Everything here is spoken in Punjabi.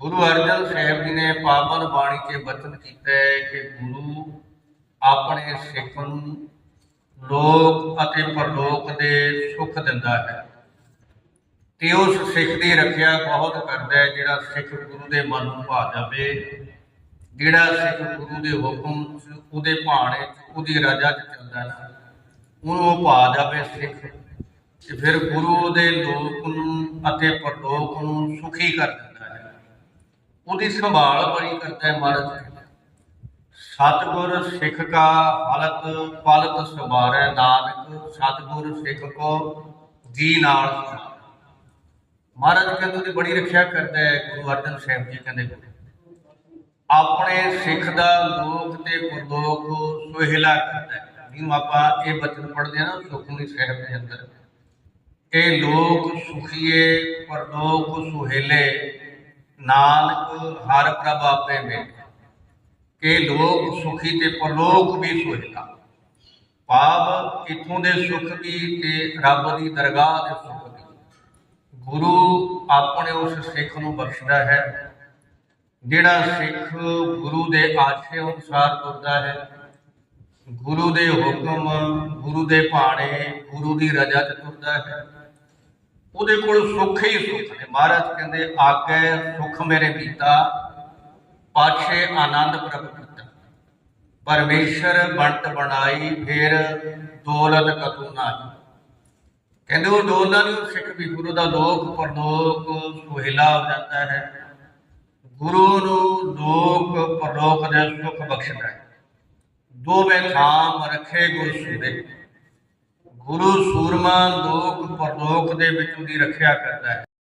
ਗੁਰੂ ਅਰਜਨ ਸਾਹਿਬ ਜੀ ਨੇ ਪਾਵਨ ਬਾਣੀ 'ਚ ਬਚਨ ਕੀਤਾ ਹੈ ਕਿ ਗੁਰੂ ਆਪਣੇ ਸਿੱਖ ਨੂੰ ਲੋਕ ਅਤੇ ਪਰਲੋਕ ਦੇ ਸੁੱਖ ਦਿੰਦਾ ਹੈ। ਤੇ ਉਸ ਸਿੱਖ ਦੀ ਰੱਖਿਆ ਬਹੁਤ ਕਰਦਾ ਹੈ ਜਿਹੜਾ ਸਿੱਖ ਗੁਰੂ ਦੇ ਮਨ ਨੂੰ ਭਾ ਜਾਵੇ, ਜਿਹੜਾ ਸਿੱਖ ਗੁਰੂ ਦੇ ਹੁਕਮ 'ਚ, ਉਹਦੇ ਭਾਣੇ 'ਚ, ਉਹਦੀ ਰਜ਼ਾ 'ਚ ਚੱਲਦਾ ਨਾ, ਉਹਨੂੰ ਉਹ ਭਾ ਜਾਵੇ ਸਿੱਖ। ਤੇ ਫਿਰ ਗੁਰੂ ਦੇ ਲੋਕ ਨੂੰ ਅਤੇ ਪਰਲੋਕ ਨੂੰ ਸੁਖੀ ਕਰਦਾ ਉਹਦੀ ਸੰਭਾਲ ਬੜੀ ਕਰਦਾ ਹੈ ਮਹਾਰਾਜ। ਕਹਿੰਦਾ ਸਤਿਗੁਰ ਸਿੱਖ ਕਾ ਹਲਤ ਪਲਤ ਸਵਾਰੈ ਨਾਨਕ, ਸਤਿਗੁਰ ਸਿੱਖ ਕੋ ਜੀ ਨਾਲ ਮਹਾਰਾਜ ਕਹਿੰਦੇ ਉਹਦੀ ਬੜੀ ਰੱਖਿਆ ਕਰਦਾ ਹੈ ਗੁਰੂ ਅਰਜਨ ਸਾਹਿਬ ਜੀ ਕਹਿੰਦੇ। ਆਪਣੇ ਸਿੱਖ ਦਾ ਲੋਕ ਤੇ ਪਰਲੋਕ ਸੁਹਿਲਾ ਕਰਦਾ ਹੈ। ਜਿਹਨੂੰ ਆਪਾਂ ਇਹ ਬਚਨ ਪੜ੍ਹਦੇ ਆ ਨਾ ਸੁਖਮਨੀ ਸਾਹਿਬ ਦੇ ਅੰਦਰ। ਇਹ ਲੋਕ ਸੁਖੀਏ, ਪਰਲੋਕ ਸੁਹੇਲੇ। ਨਾਨਕ ਹਰ ਪ੍ਰਭ ਆਪੇ ਮੇਲੇ ਕਿ ਲੋਕ ਸੁਖੀ ਤੇ ਪਰਲੋਕ ਵੀ ਸੁਹਿਲਾ ਪਾਪ ਇਥੋਂ ਦੇ ਸੁਖ ਵੀ ਤੇ ਰੱਬ ਦੀ ਦਰਗਾਹ ਦੇ ਸੁਖ ਵੀ। ਗੁਰੂ ਆਪਣੇ ਉਸ ਸਿੱਖ ਨੂੰ ਬਖਸ਼ਦਾ ਹੈ। ਜਿਹੜਾ ਸਿੱਖ ਗੁਰੂ ਦੇ ਆਸ਼ੇ ਅਨੁਸਾਰ ਤੁਰਦਾ ਹੈ। ਗੁਰੂ ਦੇ ਹੁਕਮ, ਗੁਰੂ ਦੇ ਭਾਣੇ, ਗੁਰੂ ਦੀ ਰਜ਼ਾ ਚ ਤੁਰਦਾ ਹੈ। ਉਹਦੇ ਕੋਲ ਸੁੱਖ ਹੀ ਸੁੱਖ ਨੇ। ਮਹਾਰਾਜ ਕਹਿੰਦੇ, ਆਗੇ ਸੁਖ ਮੇਰੇ ਪੀਤਾ, ਪਾਛੇ ਆਨੰਦ ਪ੍ਰਗਟ ਕੀਤਾ। ਪਰਮੇਸ਼ਰ ਬੰਟ ਬਣਾਈ, ਫਿਰ ਦੌਲਤ ਕਤੂ ਨਾ ਕਹਿੰਦੇ, ਉਹ ਦੋਨਾਂ ਨੂੰ ਸਿੱਖ ਵੀ, ਗੁਰੂ ਦਾ ਲੋਕ ਪਰਲੋਕ ਸੁਹਿਲਾ ਹੋ ਜਾਂਦਾ ਹੈ। ਗੁਰੂ ਨੂੰ ਲੋਕ ਪਰਲੋਕ ਦੇ ਸੁਖ ਬਖਸ਼ਦਾ ਹੈ। ਦੋਵੇਂ ਥਾਮ ਰੱਖੇ ਗੁਰ ਸੂਰੇ ਗੁਰੂ ਸੂਰਮਾ ਲੋਕ ਪਰਲੋਕ ਦੇ ਵਿੱਚ ਉਹਦੀ ਰੱਖਿਆ ਕਰਦਾ ਹੈ।